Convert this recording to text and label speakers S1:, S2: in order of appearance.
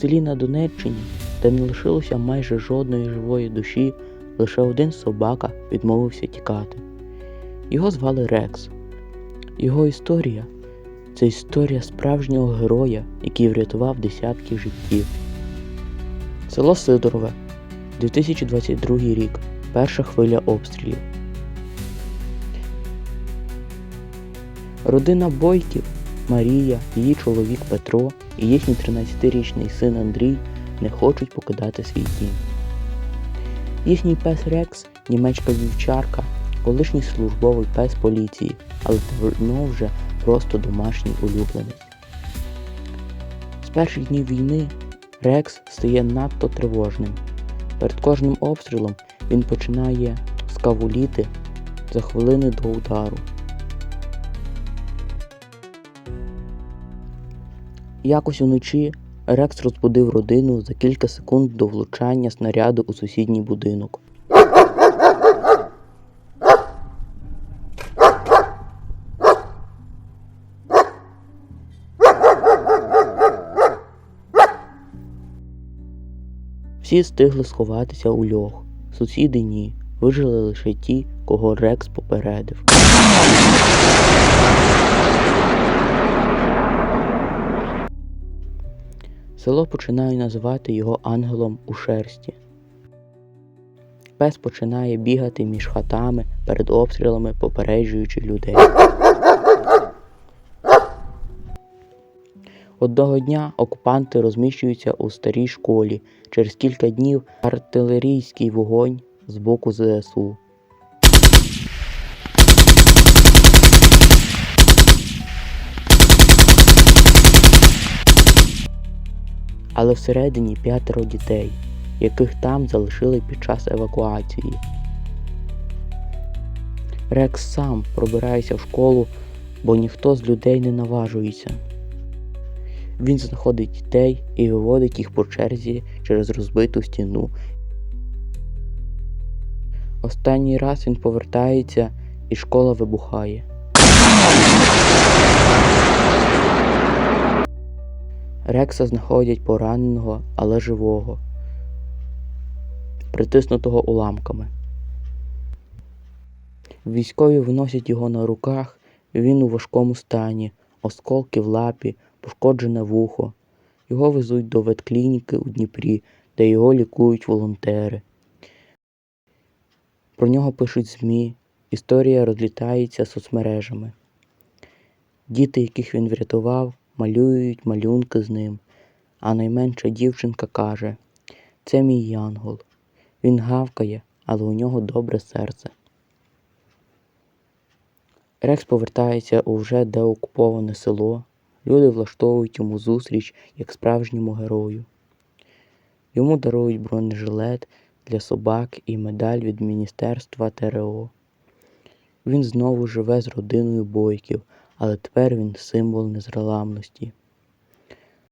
S1: селі на Донеччині, де не лишилося майже жодної живої душі, лише один собака відмовився тікати. Його звали Рекс. Його історія це історія справжнього героя, який врятував десятки життів. Село Сидорове, 2022 рік. Перша хвиля обстрілів. Родина Бойків, Марія, її чоловік Петро і їхній 13-річний син Андрій не хочуть покидати свій дім. Їхній пес Рекс німецька вівчарка, колишній службовий пес поліції, але давно вже просто домашній улюбленець. З перших днів війни Рекс стає надто тривожним. Перед кожним обстрілом він починає скавуліти за хвилини до удару. Якось уночі Рекс розбудив родину за кілька секунд до влучання снаряду у сусідній будинок. Всі встигли сховатися у льох. Сусіди ні. Вижили лише ті, кого Рекс попередив. Село починає називати його ангелом у шерсті. Пес починає бігати між хатами перед обстрілами, попереджуючи людей. Одного дня окупанти розміщуються у старій школі. Через кілька днів артилерійський вогонь з боку ЗСУ. Але всередині п'ятеро дітей, яких там залишили під час евакуації. Рекс сам пробирається в школу, бо ніхто з людей не наважується. Він знаходить дітей і виводить їх по черзі через розбиту стіну. Останній раз він повертається і школа вибухає. Рекса знаходять пораненого, але живого, притиснутого уламками. Військові виносять його на руках, він у важкому стані, осколки в лапі, пошкоджене вухо. Його везуть до ветклініки у Дніпрі, де його лікують волонтери. Про нього пишуть ЗМІ, історія розлітається соцмережами. Діти, яких він врятував, малюють малюнки з ним, а найменша дівчинка каже: Це мій янгол. Він гавкає, але у нього добре серце. Рекс повертається у вже деокуповане село. Люди влаштовують йому зустріч як справжньому герою. Йому дарують бронежилет для собак і медаль від Міністерства ТРО. Він знову живе з родиною бойків, але тепер він символ незламності.